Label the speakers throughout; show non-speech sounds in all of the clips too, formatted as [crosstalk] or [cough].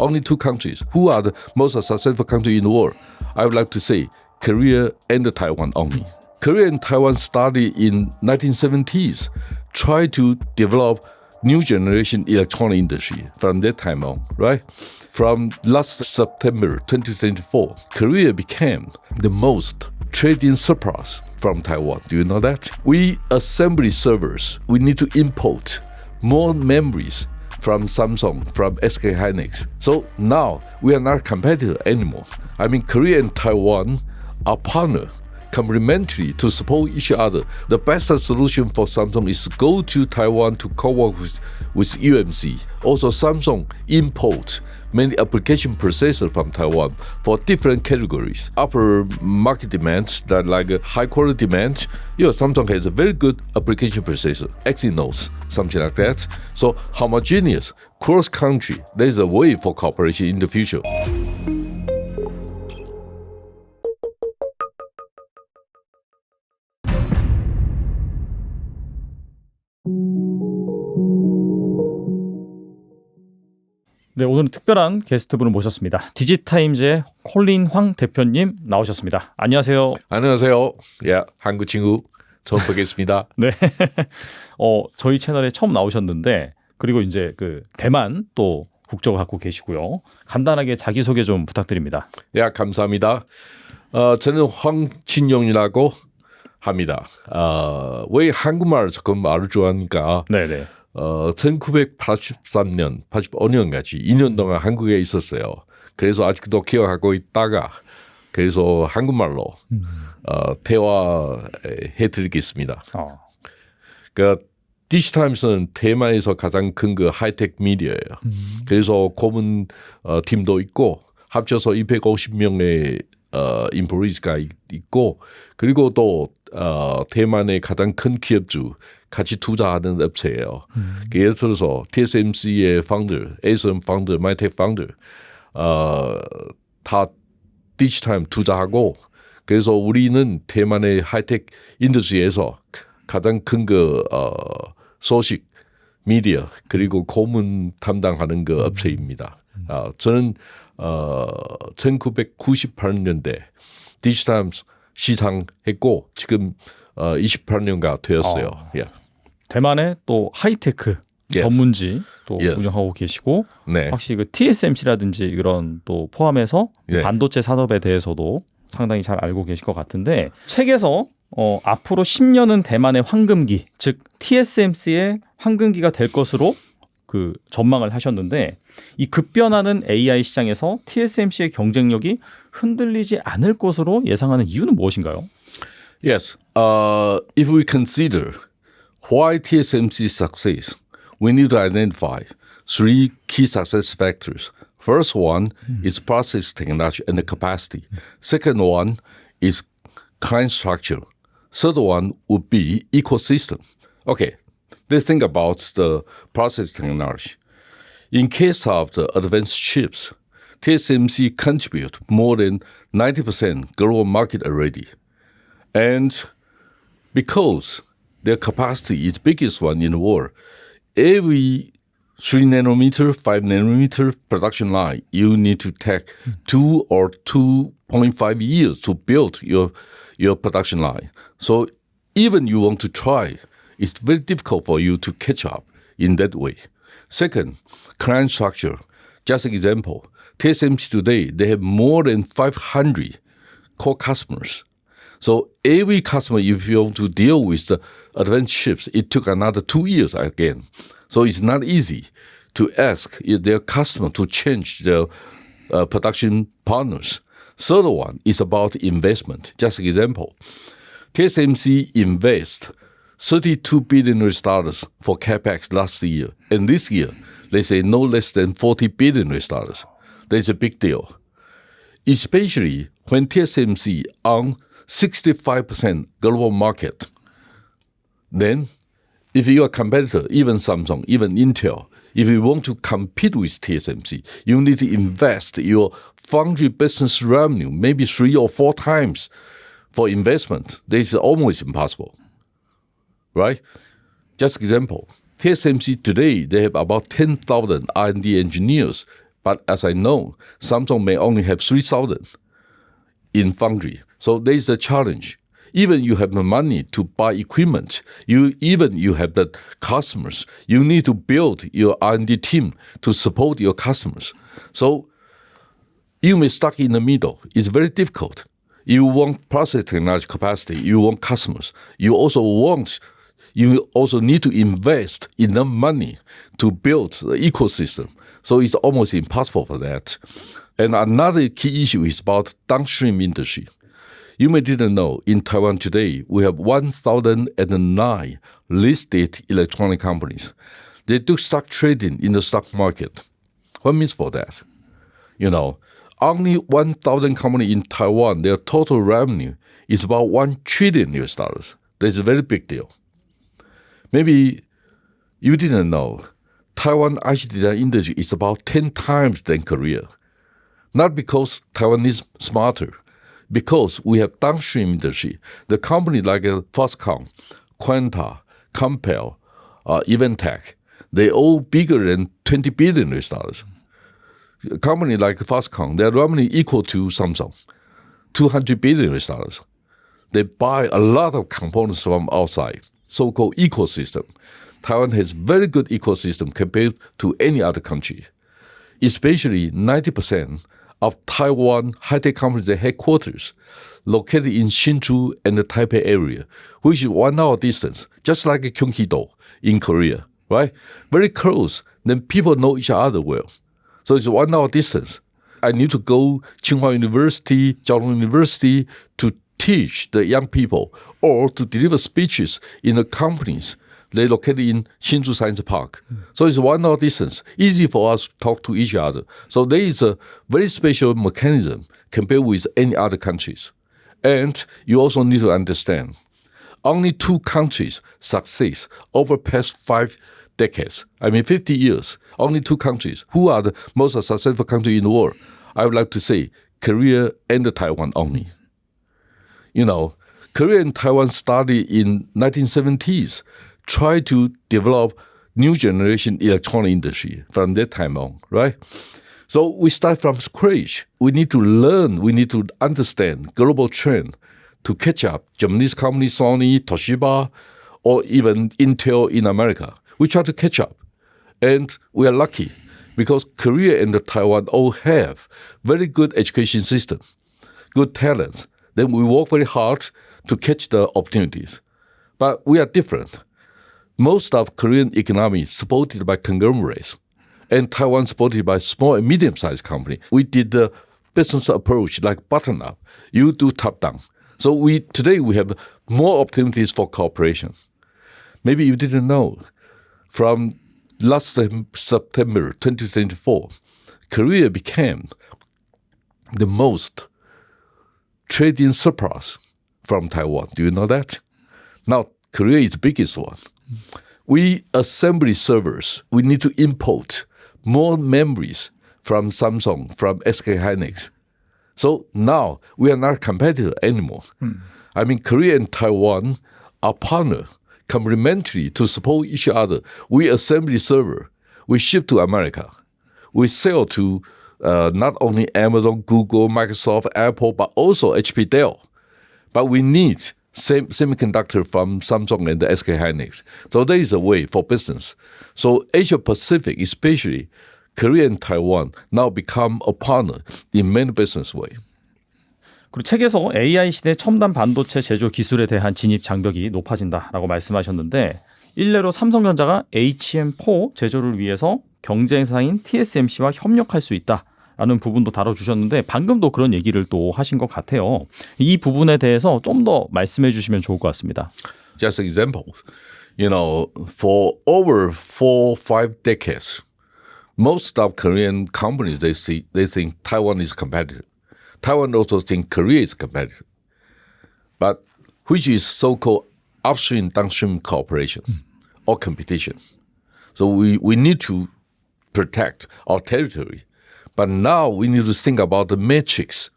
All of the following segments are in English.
Speaker 1: only two countries. Who are the most successful country in the world? I would like to say Korea and Taiwan only. Korea and Taiwan started in 1970s, try to develop new generation electronic industry from that time on, right? From last September 2024, Korea became the most trading surplus from Taiwan. Do you know that? We assembly servers, we need to import more memories from Samsung, from SK Hynix. So now we are not competitor anymore. I mean, Korea and Taiwan are partner complementary to support each other. The best solution for Samsung is go to Taiwan to co-work with, with UMC. Also, Samsung imports many application processors from Taiwan for different categories. Upper market demands that like high quality demand, you know, Samsung has a very good application processor, Exynos, something like that. So homogeneous, cross country, there's a way for cooperation in the future.
Speaker 2: 네, 오늘은 특별한 게스트분을 모셨습니다. 디지타임즈의 콜린 황 대표님 나오셨습니다. 안녕하세요.
Speaker 1: 안녕하세요. 예, 한국 친구 처음 뵙겠습니다. [laughs]
Speaker 2: 네. 어, 저희 채널에 처음 나오셨는데 그리고 이제 그 대만 또 국적을 갖고 계시고요. 간단하게 자기 소개 좀 부탁드립니다.
Speaker 1: 예, 감사합니다. 어, 저는 황진영이라고 합니다. 어, 왜 한국말 조금 말을 좋아하니까
Speaker 2: 네, 네.
Speaker 1: 어, 1983년, 85년까지 2년 동안 한국에 있었어요. 그래서 아직도 기억하고 있다가 그래서 한국말로 어, 대화해 드리겠습니다.
Speaker 2: 어.
Speaker 1: 그 디지타임스는 대만에서 가장 큰 그 하이텍 미디어예요. 그래서 고문 어, 팀도 있고 합쳐서 250명의 어, 인프루이즈가 있고 그리고 또 어, 대만의 가장 큰 기업주 같이 투자하는 업체예요. 그 예를 들어서 TSMC의 파운드, 에이슨 파운드, 마이텍 파운드 어, 다 디지타임 투자하고 그래서 우리는 대만의 하이텍 인더스트리에서 가장 큰그 어, 소식 미디어 그리고 고문 담당하는 그 업체입니다. 어, 저는 어, 1998년대 디지타임 시상했고 지금 어, 28년가 되었어요.
Speaker 2: 어.
Speaker 1: 예.
Speaker 2: 대만의 또 하이테크
Speaker 1: Yes.
Speaker 2: 전문지 또
Speaker 1: Yes.
Speaker 2: 운영하고 계시고
Speaker 1: 네.
Speaker 2: 확실히 그 TSMC라든지 이런 또 포함해서
Speaker 1: 예.
Speaker 2: 반도체 산업에 대해서도 상당히 잘 알고 계실 것 같은데 책에서 어, 앞으로 10년은 대만의 황금기 즉 TSMC의 황금기가 될 것으로 그 전망을 하셨는데 이 급변하는 AI 시장에서 TSMC의 경쟁력이 흔들리지 않을 것으로 예상하는 이유는 무엇인가요?
Speaker 1: Yes. Uh, if we consider why TSMC success, we need to identify three key success factors. First one is process technology and the capacity. Second one is client structure. Third one would be ecosystem. Okay, let's think about the process technology. In case of the advanced chips, TSMC contribute more than 90% global market already. And because their capacity is biggest one in the world, every three nanometer, five nanometer production line, you need to take two or two point five years to build your your production line. So even you want to try, it's very difficult for you to catch up in that way. Second, client structure. Just an example, TSMC today they have more than 500 core customers. So every customer, if you want to deal with the advanced chips, it took another two years again. So it's not easy to ask their customer to change their uh, production partners. Third one is about investment. Just an example, TSMC invest 32 billion US dollars for capex last year, and this year they say no less than 40 billion US dollars. That's a big deal especially when TSMC on 65% global market, then if you are a competitor, even Samsung, even Intel, if you want to compete with TSMC, you need to invest your foundry business revenue maybe three or four times for investment. This is almost impossible, right? Just example, TSMC today they have about 10,000 R&D engineers But as I know, Samsung may only have 3,000 in foundry. So there is a challenge. Even you have the money to buy equipment, you even you have the customers, you need to build your R&D team to support your customers. So you may stuck in the middle. It's very difficult. You want process technology capacity, you want customers. You also want you also need to invest enough money to build the ecosystem. So it's almost impossible for that. And another key issue is about downstream industry. You may didn't know in Taiwan today we have 1,009 listed electronic companies. They do stock trading in the stock market. What means for that? You know, only 1,000 companies in Taiwan, their total revenue is about 1 trillion US dollars. That's a very big deal. Maybe you didn't know Taiwan IC design industry is about 10 times than Korea. Not because Taiwan is smarter, because we have downstream industry. The company like uh, Foxconn, Quanta, Compal, uh, Eventech, they all bigger than 20 billion US dollars. A company like Foxconn, their revenue equal to Samsung, 200 billion US dollars. They buy a lot of components from outside, so-called ecosystem. Taiwan has very good ecosystem compared to any other country. Especially 90% of Taiwan high-tech companies headquarters located in Hsinchu and the Taipei area, which is one hour distance, just like Gyeonggi-do in Korea, right? Very close. Then people know each other well. So it's one hour distance. I need to go Tsinghua University, Jiaolong University to teach the young people or to deliver speeches in the companies they located in Hsinchu Science Park. So it's one hour distance, easy for us to talk to each other. So there is a very special mechanism compared with any other countries. And you also need to understand, only two countries success over past five decades. I mean, 50 years. Only two countries. Who are the most successful country in the world? I would like to say Korea and Taiwan only. You know, Korea and Taiwan started in 1970s try to develop new generation electronic industry from that time on, right? So we start from scratch. We need to learn, we need to understand global trend to catch up. Japanese company Sony, Toshiba, or even Intel in America. We try to catch up. And we are lucky because Korea and Taiwan all have very good education system, good talents. Then we work very hard to catch the opportunities. But we are different most of Korean economy is supported by conglomerates, and Taiwan supported by small and medium-sized company. We did the business approach like bottom up. You do top down. So we today we have more opportunities for cooperation. Maybe you didn't know. From last September 2024, Korea became the most trading surplus from Taiwan. Do you know that? Now Korea is the biggest one. We assembly servers, we need to import more memories from Samsung, from SK Hynix. So now we are not competitor anymore. Hmm. I mean, Korea and Taiwan are partner, complementary to support each other. We assembly server, we ship to America, we sell to uh, not only Amazon, Google, Microsoft, Apple, but also HP Dell. But we need same semiconductor from Samsung and SK Hynix. So there is a way for business. So Asia Pacific, especially Korea and Taiwan, now become a partner in many business way.
Speaker 2: 그리고 책에서 AI 시대 첨단 반도체 제조 기술에 대한 진입 장벽이 높아진다라고 말씀하셨는데 일례로 삼성전자가 HM4 제조를 위해서 경쟁사인 TSMC와 협력할 수 있다. 라는 부분도 다뤄주셨는데 방금도 그런 얘기를 또 하신 것 같아요. 이 부분에 대해서 좀 더 말씀해 주시면 좋을 것 같습니다.
Speaker 1: Just an example, you know, for over four, five decades, most of Korean companies they see they think Taiwan is competitive. Taiwan also think Korea is competitive, but which is so-called upstream downstream cooperation or competition. So we, we need to protect our territory but now we need to think about the matrix.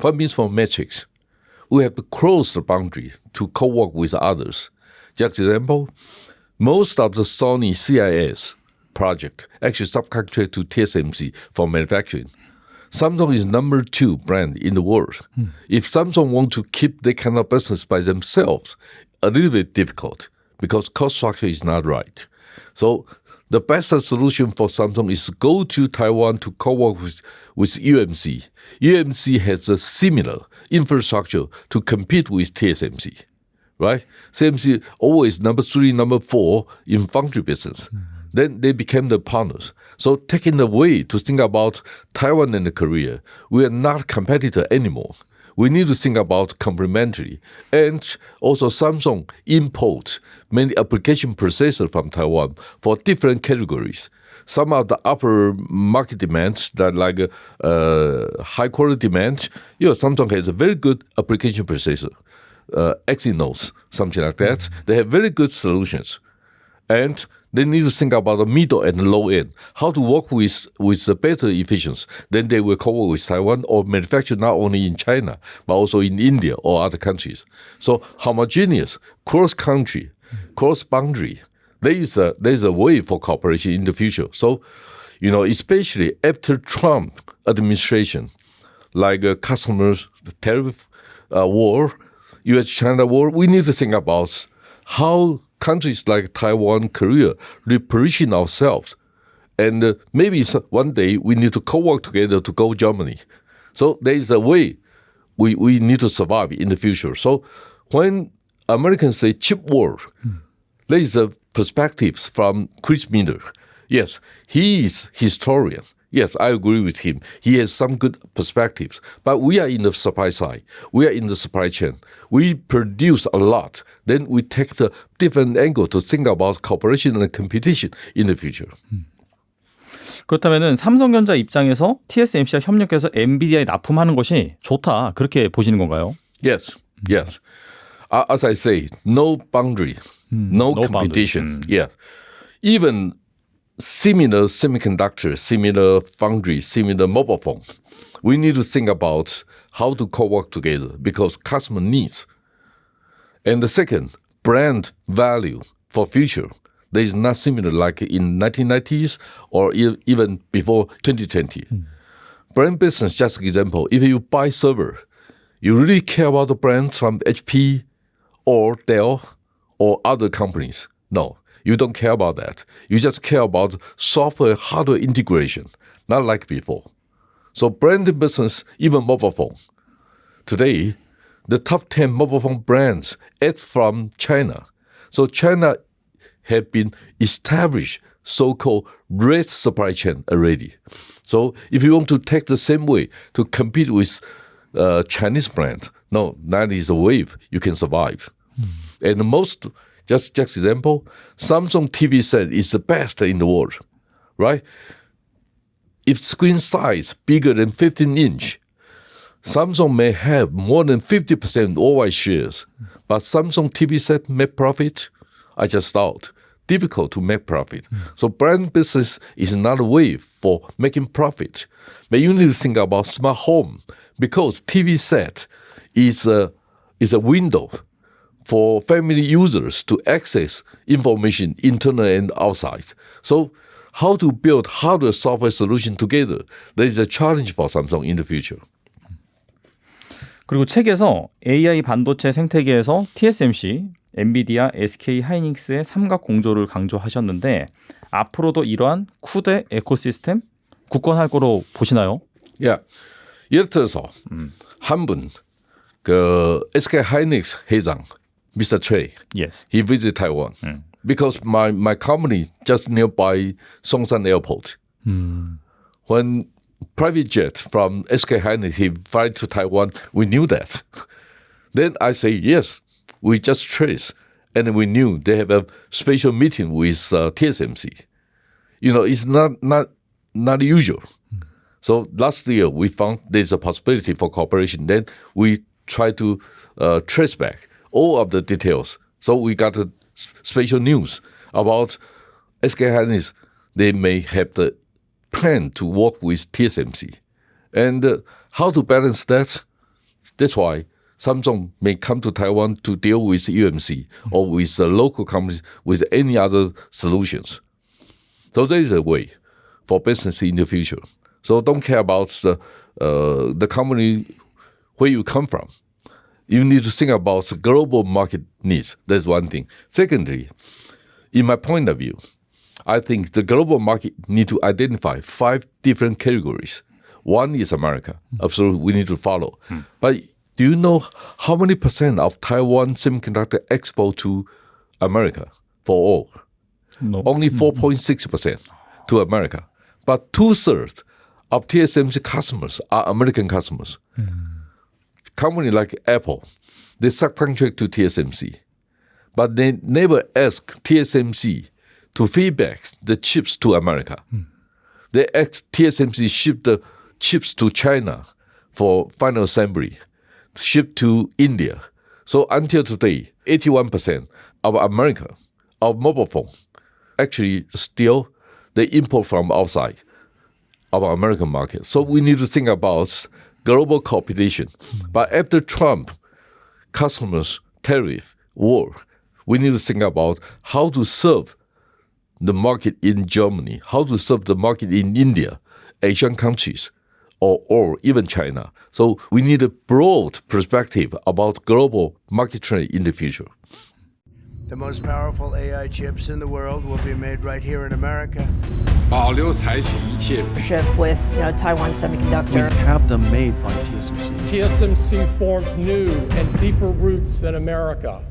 Speaker 1: What means for matrix? We have to cross the boundary to co-work with others. Just example, most of the Sony CIS project, actually subcontract to TSMC for manufacturing. Samsung is number two brand in the world. Hmm. If Samsung want to keep that kind of business by themselves, a little bit difficult because cost structure is not right. So the best solution for Samsung is go to Taiwan to co-work with, with UMC. UMC has a similar infrastructure to compete with TSMC, right? TSMC always number three, number four in foundry business. Mm-hmm. Then they became the partners. So taking away to think about Taiwan and Korea, we are not competitor anymore. We need to think about complementary. And also Samsung import many application processors from Taiwan for different categories. Some of the upper market demands that like uh, high quality demand, you know, Samsung has a very good application processor, uh, Exynos, something like that. They have very good solutions. And they need to think about the middle and low end, how to work with with the better efficiency. Then they will co-work with Taiwan or manufacture not only in China but also in India or other countries. So homogeneous, cross country, cross boundary. There is a there is a way for cooperation in the future. So, you know, especially after Trump administration, like a customers tariff uh, war, U.S.-China war, we need to think about how countries like Taiwan, Korea reposition ourselves. And uh, maybe one day we need to co-work together to go Germany. So there is a way we, we need to survive in the future. So when Americans say chip war, there is a perspectives from Chris Miller. Yes, he is historian. Yes, I agree with him. He has some good perspectives. But we are in the supply side. We are in the supply chain. We produce a lot. Then we take the different angle to think about cooperation and competition in the future.
Speaker 2: 그렇다면은 삼성전자 입장에서 TSMC와 협력해서 엔비디아에 납품하는 것이 좋다 그렇게 보시는 건가요?
Speaker 1: Yes, yes. Uh, as I say, no boundary, no,
Speaker 2: no
Speaker 1: competition. Yeah, even similar semiconductor, similar foundry, similar mobile phone. We need to think about how to co-work together because customer needs. And the second, brand value for future. There is not similar like in 1990s or e- even before 2020. Hmm. Brand business, just an example, if you buy server, you really care about the brand from HP or Dell or other companies. No, you don't care about that. You just care about software hardware integration, not like before. So brand business, even mobile phone. Today, the top 10 mobile phone brands are from China. So China have been established so-called red supply chain already. So if you want to take the same way to compete with uh, Chinese brand, no, that is a wave you can survive. And the most, just just example, Samsung TV set is the best in the world, right? If screen size bigger than 15 inch, Samsung may have more than 50% worldwide shares, but Samsung TV set make profit? I just thought difficult to make profit. So brand business is another way for making profit. But you need to think about smart home because TV set is a is a window for family users to access information internal and outside. So how to build hardware software solution together? That is a challenge for Samsung in the future.
Speaker 2: 그리고 책에서 AI 반도체 생태계에서 TSMC, 엔비디아, SK 하이닉스의 삼각 공조를 강조하셨는데 앞으로도 이러한 쿠데 에코시스템 굳건할 거로 보시나요?
Speaker 1: Yeah. 예를 들어서 한 분, 그 SK 하이닉스 회장, Mr. Choi,
Speaker 2: Yes.
Speaker 1: he visited Taiwan because my, my company just nearby Songshan Airport. When private jet from SK Hynix he fly to Taiwan, we knew that. [laughs] then I say yes, we just trace, and we knew they have a special meeting with uh, TSMC. You know, it's not not not usual. So last year we found there's a possibility for cooperation. Then we try to uh, trace back all of the details. So we got a special news about SK Hynix. They may have the plan to work with TSMC, and uh, how to balance that. That's why Samsung may come to Taiwan to deal with UMC or with the local companies with any other solutions. So there is a way for business in the future. So don't care about the uh, the company where you come from. You need to think about the global market needs. That's one thing. Secondly, in my point of view, I think the global market need to identify five different categories. One is America. Hmm. Absolutely, we need to follow. Hmm. But do you know how many percent of Taiwan semiconductor export to America for all?
Speaker 2: No.
Speaker 1: Only hmm. 4.6% to America. But two thirds of TSMC customers are American customers. Company like Apple, they subcontract to TSMC, but they never ask TSMC to feedback the chips to America. Hmm. They ask TSMC ship the chips to China for final assembly, ship to India. So until today, 81% of America, of mobile phone, actually still they import from outside of our American market. So we need to think about global competition. But after Trump, customers tariff war, we need to think about how to serve the market in Germany, how to serve the market in India, Asian countries, or, or even China. So we need a broad perspective about global market trend in the future.
Speaker 3: The most powerful AI chips in the world will be made right here in America.
Speaker 4: 保留采取一切
Speaker 5: partnership with you know Taiwan
Speaker 6: We
Speaker 5: Semiconductor.
Speaker 6: have them made by TSMC.
Speaker 7: TSMC forms new and deeper roots in America.